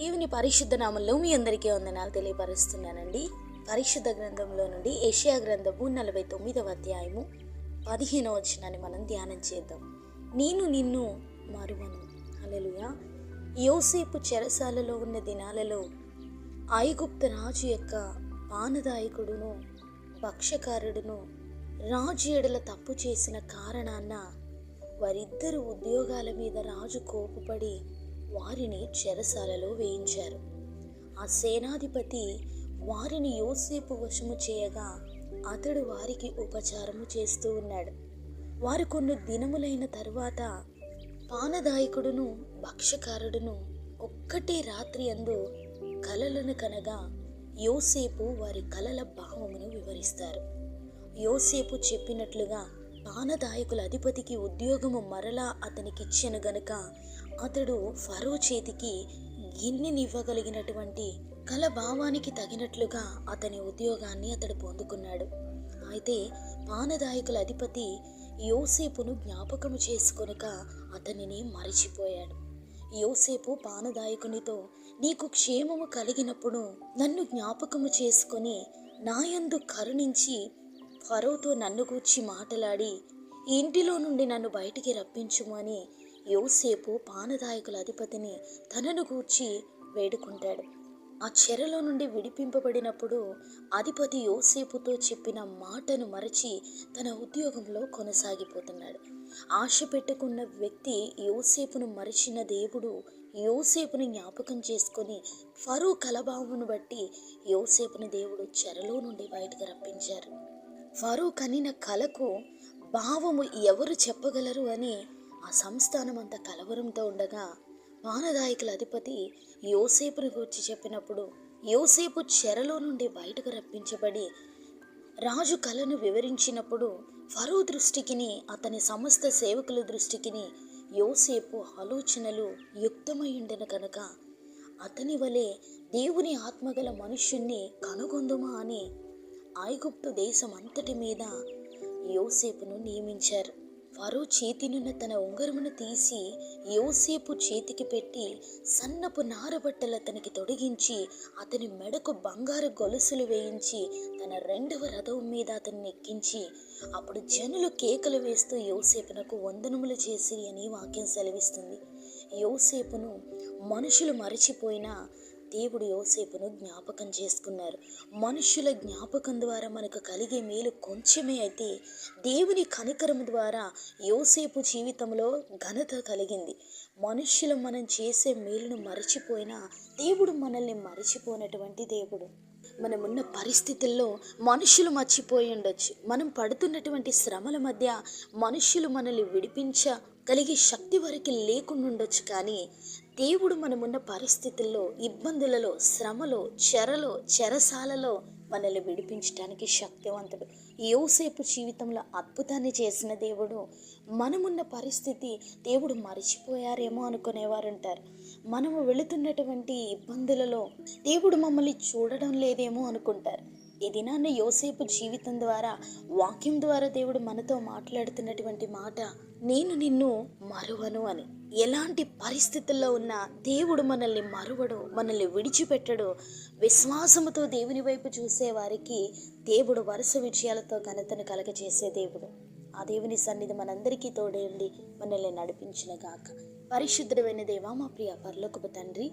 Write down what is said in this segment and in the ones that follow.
దేవుని పరిశుద్ధ నామంలో మీ అందరికీ వందనాలు తెలియపరుస్తున్నానండి. పరిశుద్ధ గ్రంథంలో నుండి ఏషియా గ్రంథము నలభై తొమ్మిదవ అధ్యాయము పదిహేనవ వచనాన్ని మనం ధ్యానం చేద్దాం. నేను నిన్ను మరువను. హల్లెలూయా. యోసేపు చెరసాలలో ఉన్న దినాలలో ఐగుప్త రాజు యొక్క పానదాయకుడును భక్ష్యకారుడును రాజు ఎడల తప్పు చేసిన కారణాన వారిద్దరు ఉద్యోగాల మీద రాజు కోపపడి వారిని చెరసాలలో వేయించారు. ఆ సేనాధిపతి వారిని యోసేపు వశము చేయగా అతడు వారికి ఉపచారము చేస్తూ ఉన్నాడు. వారు కొన్ని దినములైన తరువాత పానదాయకుడును భక్ష్యకారుడును ఒక్కటే రాత్రి అందు కలలను కనగా యోసేపు వారి కలల భావమును వివరిస్తారు. యోసేపు చెప్పినట్లుగా పానదాయకుల అధిపతికి ఉద్యోగము మరలా అతనికిచ్చెను గనుక అతడు ఫరో చేతికి గిన్నెనివ్వగలిగినటువంటి కల భావానికి తగినట్లుగా అతని ఉద్యోగాన్ని అతడు పొందుకున్నాడు. అయితే పానదాయకుల అధిపతి యోసేపును జ్ఞాపకము చేసుకొనక అతనిని మరిచిపోయాడు. యోసేపు పానదాయకునితో నీకు క్షేమము కలిగినప్పుడు నన్ను జ్ఞాపకము చేసుకొని నాయందు కరుణించి ఫరోతో నన్ను గూర్చి మాటలాడి ఇంటిలో నుండి నన్ను బయటికి రప్పించుము అని యోసేపు పానదాయకుల అధిపతిని తనను గూర్చి వేడుకుంటాడు. ఆ చెరలో నుండి విడిపింపబడినప్పుడు అధిపతి యోసేపుతో చెప్పిన మాటను మరచి తన ఉద్యోగంలో కొనసాగిపోతున్నాడు. ఆశ పెట్టుకున్న వ్యక్తి యోసేపును మరిచిన దేవుడు యోసేపును జ్ఞాపకం చేసుకొని ఫరూ కలభావమును బట్టి యోసేపుని దేవుడు చెరలో నుండి బయటకు రప్పించారు. ఫరూ కనిన కలకు భావము ఎవరు చెప్పగలరు అని ఆ సంస్థానం అంతా కలవరంతో ఉండగా వానదాయకుల అధిపతి యోసేపుని గురించి చెప్పినప్పుడు యోసేపు చెరలో నుండి బయటకు రప్పించబడి రాజు కళను వివరించినప్పుడు ఫరో దృష్టికిని అతని సమస్త సేవకుల దృష్టికిని యోసేపు ఆలోచనలు యుక్తమైండెను కనుక అతని వలె దేవుని ఆత్మగల మనుష్యుణ్ణి కనుగొందుమా అని ఐగుప్తు దేశం అంతటి మీద యోసేపును నియమించారు. ఫరో చేతినున్న తన ఉంగరమును తీసి యోసేపు చేతికి పెట్టి సన్నపు నారబట్టలు అతనికి తొడిగించి అతని మెడకు బంగారు గొలుసులు వేయించి తన రెండవ రథం మీద అతన్ని ఎక్కించి అప్పుడు జనులు కేకలు వేస్తూ యోసేపునకు వందనములు చేసి అని వాక్యం సెలవిస్తుంది. యోసేపును మనుషులు మరచిపోయినా దేవుడు యోసేపును జ్ఞాపకం చేసుకున్నారు. మనుషుల జ్ఞాపకం ద్వారా మనకు కలిగే మేలు కొంచెమే అయితే దేవుని కనికరం ద్వారా యోసేపు జీవితంలో ఘనత కలిగింది. మనుషులు మనం చేసే మేలును మరచిపోయినా దేవుడు మనల్ని మరచిపోయినటువంటి దేవుడు. మనమున్న పరిస్థితుల్లో మనుషులు మర్చిపోయి ఉండొచ్చు. మనం పడుతున్నటువంటి శ్రమల మధ్య మనుషులు మనల్ని విడిపించ కలిగే శక్తి వరకు లేకుండా ఉండొచ్చు కానీ దేవుడు మనమున్న పరిస్థితుల్లో ఇబ్బందులలో శ్రమలో చెరలో చెరసాలలో మనల్ని విడిపించడానికి శక్తివంతుడు. యోసేపు జీవితంలో అద్భుతాన్ని చేసిన దేవుడు మనమున్న పరిస్థితి దేవుడు మర్చిపోయారేమో అనుకునేవారు ఉంటారు మనము వెళుతున్నటువంటి ఇబ్బందులలో దేవుడు మమ్మల్ని చూడడం లేదేమో అనుకుంటారు. ఈ దినాన్న యోసేపు జీవితం ద్వారా వాక్యం ద్వారా దేవుడు మనతో మాట్లాడుతున్నటువంటి మాట నేను నిన్ను మరువను అని. ఎలాంటి పరిస్థితుల్లో ఉన్నా దేవుడు మనల్ని మరువడు మనల్ని విడిచిపెట్టడు. విశ్వాసముతో దేవుని వైపు చూసే వారికి దేవుడు వరుస విజయాలతో ఘనతను కలగజేసే దేవుడు. ఆ దేవుని సన్నిధి మనందరికీ తోడే ఉండి మనల్ని నడిపించిన గాక. పరిశుద్ధమైన దేవా మా ప్రియ పర్లోకపు తండ్రి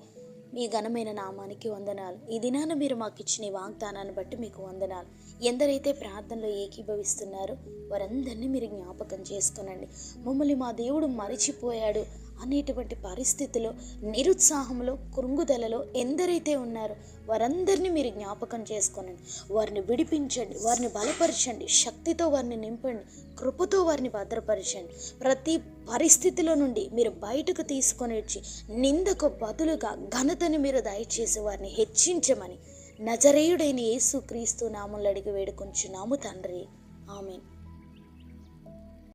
మీ ఘనమైన నామానికి వందనాలు. ఈ దినాన మీరు మాకు ఇచ్చిన వాగ్దానాన్ని బట్టి మీకు వందనాలు. ఎందరైతే ప్రార్థనలో ఏకీభవిస్తున్నారో వారందరినీ మీరు జ్ఞాపకం చేసుకోనండి మమ్మల్ని మా దేవుడు మరిచిపోయాడు. అనేటువంటి పరిస్థితిలో నిరుత్సాహంలో కృంగుదలలో ఎందరైతే ఉన్నారో వారందరినీ మీరు జ్ఞాపకం చేసుకోనండి. వారిని విడిపించండి వారిని బలపరచండి శక్తితో వారిని నింపండి కృపతో వారిని భద్రపరచండి. ప్రతి పరిస్థితిలో నుండి మీరు బయటకు తీసుకొని వచ్చి నిందకు బదులుగా ఘనతని మీరు దయచేసి వారిని హెచ్చించమని నజరేయుడైన యేసు క్రీస్తు నామంలో అడిగి వేడుకొంచున్నాము తండ్రి. ఆమెను.